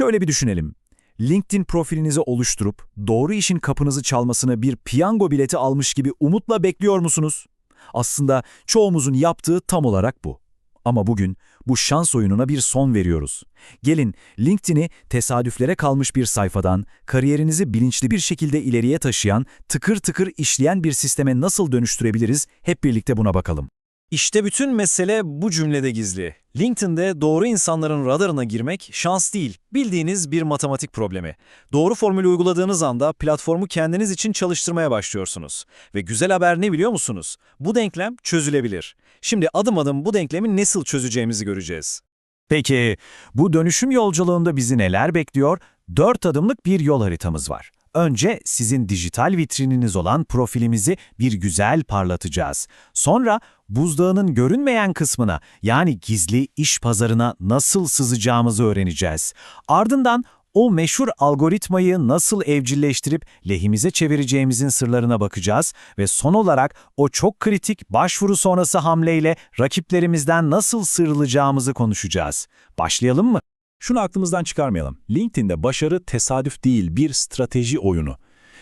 Şöyle bir düşünelim. LinkedIn profilinizi oluşturup doğru işin kapınızı çalmasını bir piyango bileti almış gibi umutla bekliyor musunuz? Aslında çoğumuzun yaptığı tam olarak bu. Ama bugün bu şans oyununa bir son veriyoruz. Gelin LinkedIn'i tesadüflere kalmış bir sayfadan, kariyerinizi bilinçli bir şekilde ileriye taşıyan, tıkır tıkır işleyen bir sisteme nasıl dönüştürebiliriz hep birlikte buna bakalım. İşte bütün mesele bu cümlede gizli. LinkedIn'de doğru insanların radarına girmek şans değil, bildiğiniz bir matematik problemi. Doğru formülü uyguladığınız anda platformu kendiniz için çalıştırmaya başlıyorsunuz. Ve güzel haber ne biliyor musunuz? Bu denklem çözülebilir. Şimdi adım adım bu denklemi nasıl çözeceğimizi göreceğiz. Peki bu dönüşüm yolculuğunda bizi neler bekliyor? Dört adımlık bir yol haritamız var. Önce sizin dijital vitrininiz olan profilimizi bir güzel parlatacağız. Sonra buzdağının görünmeyen kısmına yani gizli iş pazarına nasıl sızacağımızı öğreneceğiz. Ardından o meşhur algoritmayı nasıl evcilleştirip lehimize çevireceğimizin sırlarına bakacağız ve son olarak o çok kritik başvuru sonrası hamleyle rakiplerimizden nasıl sıyrılacağımızı konuşacağız. Başlayalım mı? Şunu aklımızdan çıkarmayalım. LinkedIn'de başarı tesadüf değil, bir strateji oyunu.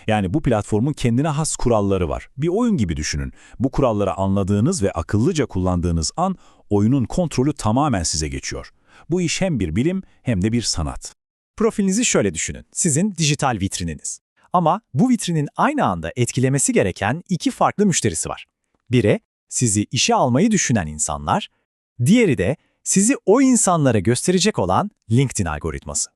Yani bu platformun kendine has kuralları var. Bir oyun gibi düşünün. Bu kuralları anladığınız ve akıllıca kullandığınız an oyunun kontrolü tamamen size geçiyor. Bu iş hem bir bilim hem de bir sanat. Profilinizi şöyle düşünün. Sizin dijital vitrininiz. Ama bu vitrinin aynı anda etkilemesi gereken iki farklı müşterisi var. Biri, sizi işe almayı düşünen insanlar, diğeri de sizi o insanlara gösterecek olan LinkedIn algoritması.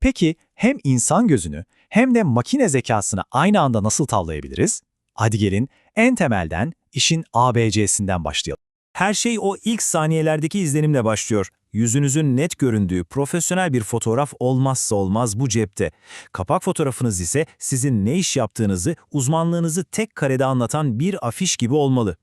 Peki hem insan gözünü hem de makine zekasını aynı anda nasıl tavlayabiliriz? Hadi gelin en temelden işin ABC'sinden başlayalım. Her şey o ilk saniyelerdeki izlenimle başlıyor. Yüzünüzün net göründüğü profesyonel bir fotoğraf olmazsa olmaz bu cepte. Kapak fotoğrafınız ise sizin ne iş yaptığınızı, uzmanlığınızı tek karede anlatan bir afiş gibi olmalı.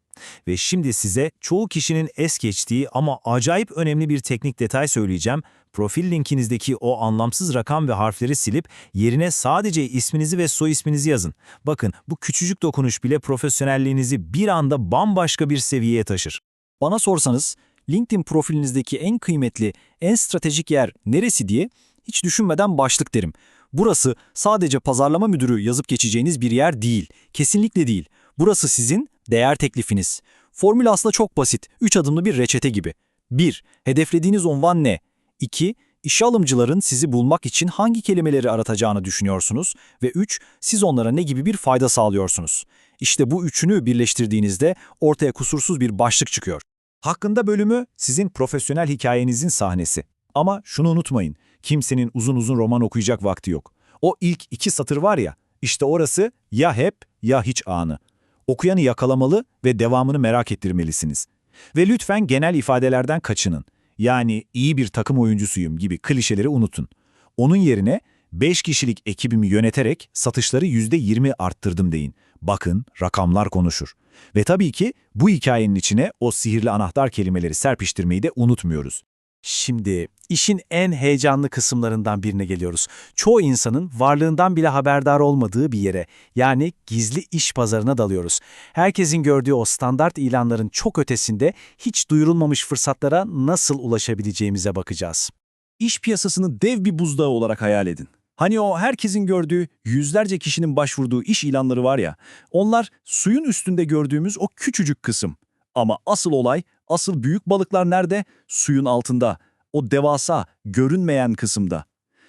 Ve şimdi size çoğu kişinin es geçtiği ama acayip önemli bir teknik detay söyleyeceğim. Profil linkinizdeki o anlamsız rakam ve harfleri silip yerine sadece isminizi ve soy isminizi yazın. Bakın bu küçücük dokunuş bile profesyonelliğinizi bir anda bambaşka bir seviyeye taşır. Bana sorsanız LinkedIn profilinizdeki en kıymetli, en stratejik yer neresi diye hiç düşünmeden başlık derim. Burası sadece pazarlama müdürü yazıp geçeceğiniz bir yer değil. Kesinlikle değil. Burası sizin değer teklifiniz. Formül aslında çok basit. 3 adımlı bir reçete gibi. 1. Hedeflediğiniz unvan ne? 2. İşe alımcıların sizi bulmak için hangi kelimeleri aratacağını düşünüyorsunuz? Ve 3. Siz onlara ne gibi bir fayda sağlıyorsunuz? İşte bu üçünü birleştirdiğinizde ortaya kusursuz bir başlık çıkıyor. Hakkında bölümü sizin profesyonel hikayenizin sahnesi. Ama şunu unutmayın, kimsenin uzun uzun roman okuyacak vakti yok. O ilk iki satır var ya, işte orası ya hep ya hiç anı. Okuyanı yakalamalı ve devamını merak ettirmelisiniz. Ve lütfen genel ifadelerden kaçının. Yani iyi bir takım oyuncusuyum gibi klişeleri unutun. Onun yerine 5 kişilik ekibimi yöneterek satışları %20 arttırdım deyin. Bakın rakamlar konuşur. Ve tabii ki bu hikayenin içine o sihirli anahtar kelimeleri serpiştirmeyi de unutmuyoruz. Şimdi işin en heyecanlı kısımlarından birine geliyoruz. Çoğu insanın varlığından bile haberdar olmadığı bir yere, yani gizli iş pazarına dalıyoruz. Herkesin gördüğü o standart ilanların çok ötesinde hiç duyurulmamış fırsatlara nasıl ulaşabileceğimize bakacağız. İş piyasasını dev bir buzdağı olarak hayal edin. Hani o herkesin gördüğü, yüzlerce kişinin başvurduğu iş ilanları var ya, onlar suyun üstünde gördüğümüz o küçücük kısım. Ama asıl olay, asıl büyük balıklar nerede? Suyun altında, o devasa, görünmeyen kısımda.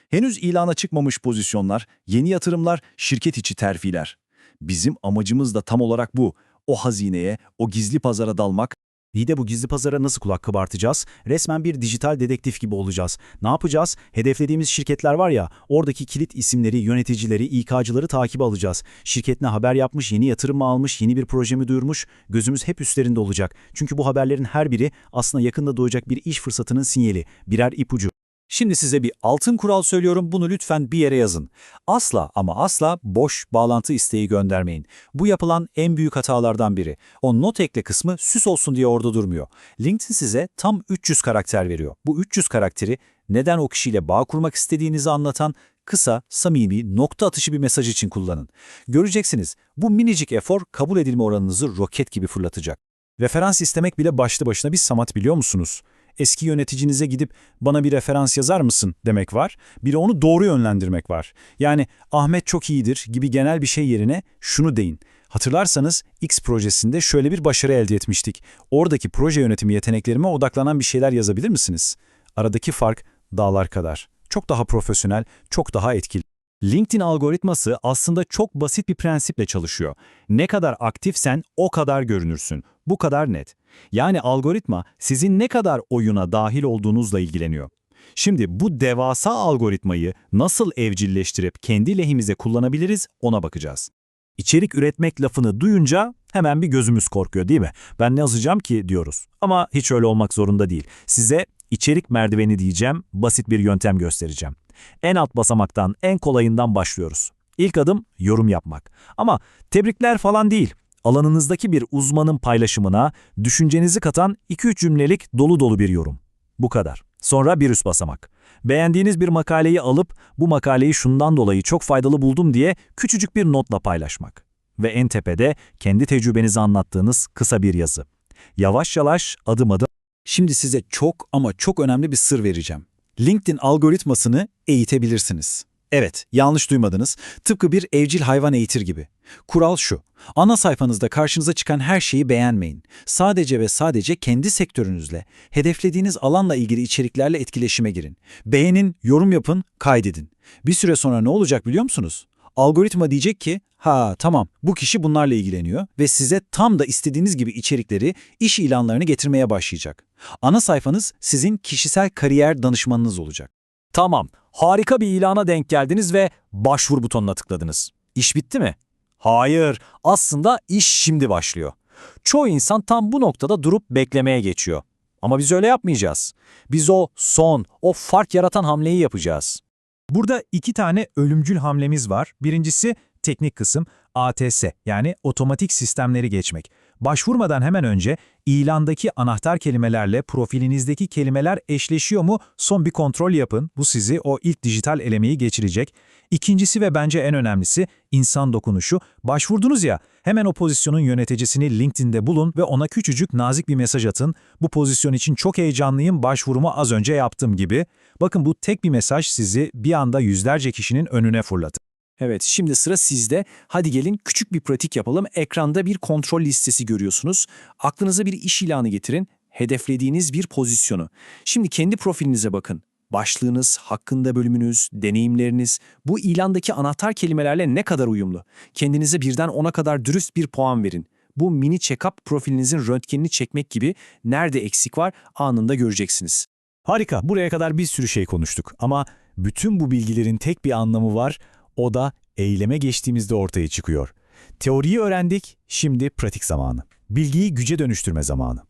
Henüz ilana çıkmamış pozisyonlar, yeni yatırımlar, şirket içi terfiler. Bizim amacımız da tam olarak bu. O hazineye, o gizli pazara dalmak, İyi bu gizli pazara nasıl kulak kabartacağız? Resmen bir dijital dedektif gibi olacağız. Ne yapacağız? Hedeflediğimiz şirketler var ya, oradaki kilit isimleri, yöneticileri, İK'cıları takibe alacağız. Şirket ne haber yapmış, yeni yatırım mı almış, yeni bir proje mi duyurmuş? Gözümüz hep üstlerinde olacak. Çünkü bu haberlerin her biri aslında yakında doğacak bir iş fırsatının sinyali, birer ipucu. Şimdi size bir altın kural söylüyorum, bunu lütfen bir yere yazın. Asla ama asla boş bağlantı isteği göndermeyin. Bu yapılan en büyük hatalardan biri. O not ekle kısmı süs olsun diye orada durmuyor. LinkedIn size tam 300 karakter veriyor. Bu 300 karakteri neden o kişiyle bağ kurmak istediğinizi anlatan kısa, samimi, nokta atışı bir mesaj için kullanın. Göreceksiniz bu minicik efor kabul edilme oranınızı roket gibi fırlatacak. Referans istemek bile başlı başına bir samat biliyor musunuz? Eski yöneticinize gidip bana bir referans yazar mısın demek var. Bir de onu doğru yönlendirmek var. Yani Ahmet çok iyidir gibi genel bir şey yerine şunu deyin. Hatırlarsanız X projesinde şöyle bir başarı elde etmiştik. Oradaki proje yönetimi yeteneklerime odaklanan bir şeyler yazabilir misiniz? Aradaki fark dağlar kadar. Çok daha profesyonel, çok daha etkili. LinkedIn algoritması aslında çok basit bir prensiple çalışıyor. Ne kadar aktifsen o kadar görünürsün. Bu kadar net. Yani algoritma sizin ne kadar oyuna dahil olduğunuzla ilgileniyor. Şimdi bu devasa algoritmayı nasıl evcilleştirip kendi lehimize kullanabiliriz ona bakacağız. İçerik üretmek lafını duyunca hemen bir gözümüz korkuyor değil mi? Ben ne yazacağım ki diyoruz. Ama hiç öyle olmak zorunda değil. Size içerik merdiveni diyeceğim, basit bir yöntem göstereceğim. En alt basamaktan, en kolayından başlıyoruz. İlk adım yorum yapmak. Ama tebrikler falan değil. Alanınızdaki bir uzmanın paylaşımına düşüncenizi katan 2-3 cümlelik dolu dolu bir yorum. Bu kadar. Sonra bir üst basamak. Beğendiğiniz bir makaleyi alıp bu makaleyi şundan dolayı çok faydalı buldum diye küçücük bir notla paylaşmak. Ve en tepede kendi tecrübenizi anlattığınız kısa bir yazı. Yavaş yavaş adım adım Şimdi size çok ama çok önemli bir sır vereceğim. LinkedIn algoritmasını eğitebilirsiniz. Evet, yanlış duymadınız. Tıpkı bir evcil hayvan eğitir gibi. Kural şu. Ana sayfanızda karşınıza çıkan her şeyi beğenmeyin. Sadece ve sadece kendi sektörünüzle, hedeflediğiniz alanla ilgili içeriklerle etkileşime girin. Beğenin, yorum yapın, kaydedin. Bir süre sonra ne olacak biliyor musunuz? Algoritma diyecek ki, ha tamam bu kişi bunlarla ilgileniyor ve size tam da istediğiniz gibi içerikleri, iş ilanlarını getirmeye başlayacak. Ana sayfanız sizin kişisel kariyer danışmanınız olacak. Tamam, harika bir ilana denk geldiniz ve başvur butonuna tıkladınız. İş bitti mi? Hayır, aslında iş şimdi başlıyor. Çoğu insan tam bu noktada durup beklemeye geçiyor. Ama biz öyle yapmayacağız. Biz o son, o fark yaratan hamleyi yapacağız. Burada iki tane ölümcül hamlemiz var. Birincisi teknik kısım ATS yani otomatik sistemleri geçmek. Başvurmadan hemen önce ilandaki anahtar kelimelerle profilinizdeki kelimeler eşleşiyor mu son bir kontrol yapın. Bu sizi o ilk dijital elemeyi geçirecek. İkincisi ve bence en önemlisi insan dokunuşu. Başvurdunuz ya hemen o pozisyonun yöneticisini LinkedIn'de bulun ve ona küçücük nazik bir mesaj atın. Bu pozisyon için çok heyecanlıyım başvurumu az önce yaptım gibi. Bakın bu tek bir mesaj sizi bir anda yüzlerce kişinin önüne fırlatır. Evet, şimdi sıra sizde. Hadi gelin küçük bir pratik yapalım. Ekranda bir kontrol listesi görüyorsunuz. Aklınıza bir iş ilanı getirin. Hedeflediğiniz bir pozisyonu. Şimdi kendi profilinize bakın. Başlığınız, hakkında bölümünüz, deneyimleriniz bu ilandaki anahtar kelimelerle ne kadar uyumlu? Kendinize birden ona kadar dürüst bir puan verin. Bu mini check-up profilinizin röntgenini çekmek gibi nerede eksik var anında göreceksiniz. Harika, buraya kadar bir sürü şey konuştuk ama bütün bu bilgilerin tek bir anlamı var, o da eyleme geçtiğimizde ortaya çıkıyor. Teoriyi öğrendik, şimdi pratik zamanı. Bilgiyi güce dönüştürme zamanı.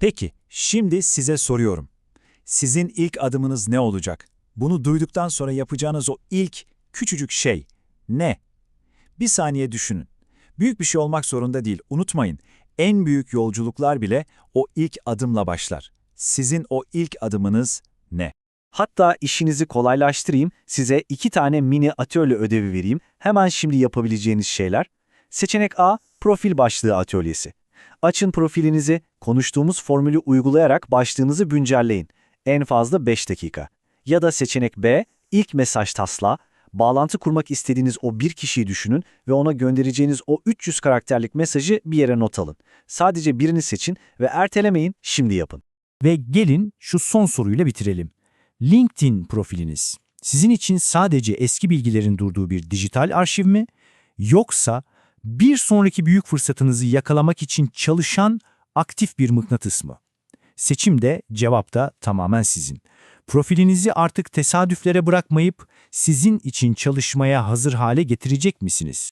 Peki, şimdi size soruyorum. Sizin ilk adımınız ne olacak? Bunu duyduktan sonra yapacağınız o ilk küçücük şey ne? Bir saniye düşünün. Büyük bir şey olmak zorunda değil, unutmayın. En büyük yolculuklar bile o ilk adımla başlar. Sizin o ilk adımınız ne? Hatta işinizi kolaylaştırayım, size iki tane mini atölye ödevi vereyim. Hemen şimdi yapabileceğiniz şeyler. Seçenek A, profil başlığı atölyesi. Açın profilinizi, konuştuğumuz formülü uygulayarak başlığınızı güncelleyin. En fazla 5 dakika. Ya da seçenek B, ilk mesaj taslağı. Bağlantı kurmak istediğiniz o bir kişiyi düşünün ve ona göndereceğiniz o 300 karakterlik mesajı bir yere not alın. Sadece birini seçin ve ertelemeyin, şimdi yapın. Ve gelin şu son soruyla bitirelim. LinkedIn profiliniz sizin için sadece eski bilgilerin durduğu bir dijital arşiv mi? Yoksa bir sonraki büyük fırsatınızı yakalamak için çalışan aktif bir mıknatıs mı? Seçim de cevap da tamamen sizin. Profilinizi artık tesadüflere bırakmayıp sizin için çalışmaya hazır hale getirecek misiniz?